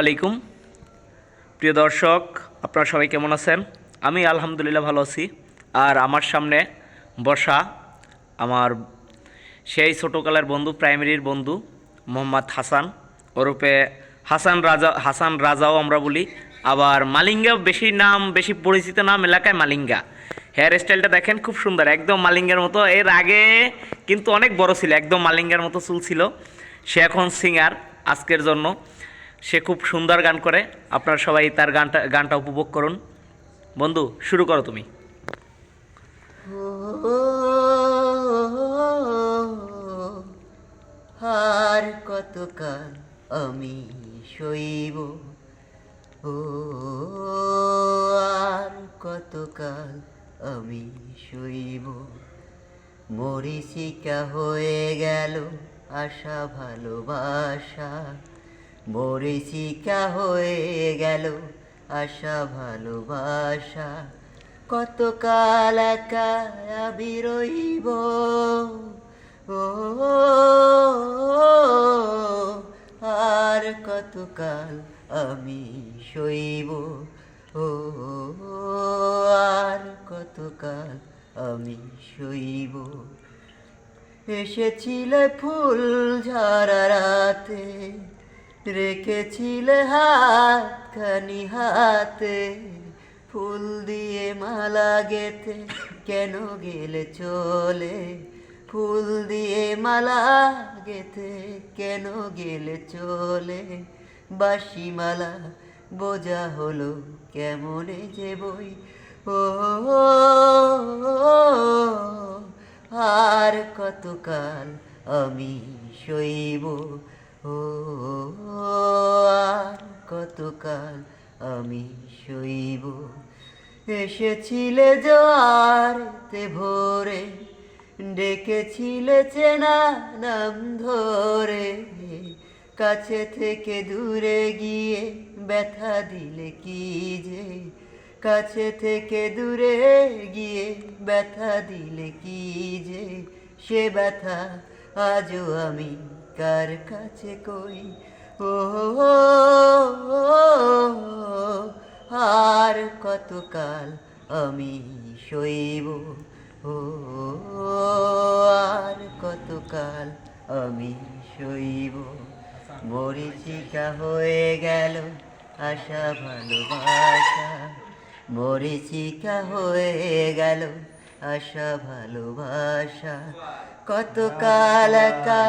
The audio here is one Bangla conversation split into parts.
আলাইকুম। প্রিয় দর্শক, আপনারা সবাই কেমন আছেন? আমি আলহামদুলিল্লাহ ভালো আছি। আর আমার সামনে বসা আমার সেই ছোটোকালের বন্ধু, প্রাইমারির বন্ধু মোহাম্মদ হাসান। ওরূপে হাসান রাজা, হাসান রাজাও আমরা বলি। আবার মালিঙ্গা, বেশি নাম, বেশি পরিচিত নাম এলাকায় মালিঙ্গা। হেয়ার স্টাইলটা দেখেন, খুব সুন্দর। একদম মালিঙ্গার মতো। এর আগে কিন্তু অনেক বড় ছিল, একদম মালিঙ্গার মতো চুল ছিল। সে এখন সিঙ্গার, আজকের জন্য। সে খুব সুন্দর গান করে। আপনারা সবাই তার গানটা গানটা উপভোগ করুন। বন্ধু, শুরু করো তুমি। আর কতকাল আমি শৈব ও, আর কতকাল আমি শৈব মরিচিকা হয়ে গেল আশা, ভালোবাসা। মরিচিকা হয়ে গেল আশা ভালোবাসা। কতকাল একা আমি রইব? ও, আর কতকাল আমি শৈব ও, আর কতকাল আমি শৈব এসেছিলে ফুল ঝরা রাতে রেখেছিলে হাত খানি হাতে, ফুল দিয়ে মালা গেতে কেন গেলে চলে? ফুল দিয়ে মালা গেতে কেন গেলে চলে? বাসি মালা বোঝা হলো কেমনে যে বই? ও, আর কতকাল আমি শৈব ও আর কতকাল আমি শৈব এসেছিলে জোয়ারতে ভোরে, ডেকেছিলে চেনা নাম ধরে। কাছে থেকে দূরে গিয়ে ব্যথা দিলে কি যে? কাছে থেকে দূরে গিয়ে ব্যথা দিলে কি যে? সে ব্যথা আজও আমি কার কাছে কই? ও আর কতকাল আমি শৈব ও, আর কতকাল আমি শৈব মরিচিকা হয়ে গেল আশা ভালোবাসা। মরিচিকা হয়ে গেল আশা ভালোবাসা। কতকাল একা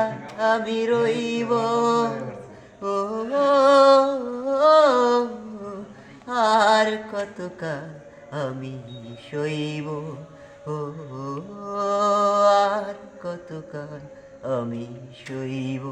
আমি রইব। ও, আর কতকাল আমি শৈব ও, আর কতকাল আমি শৈব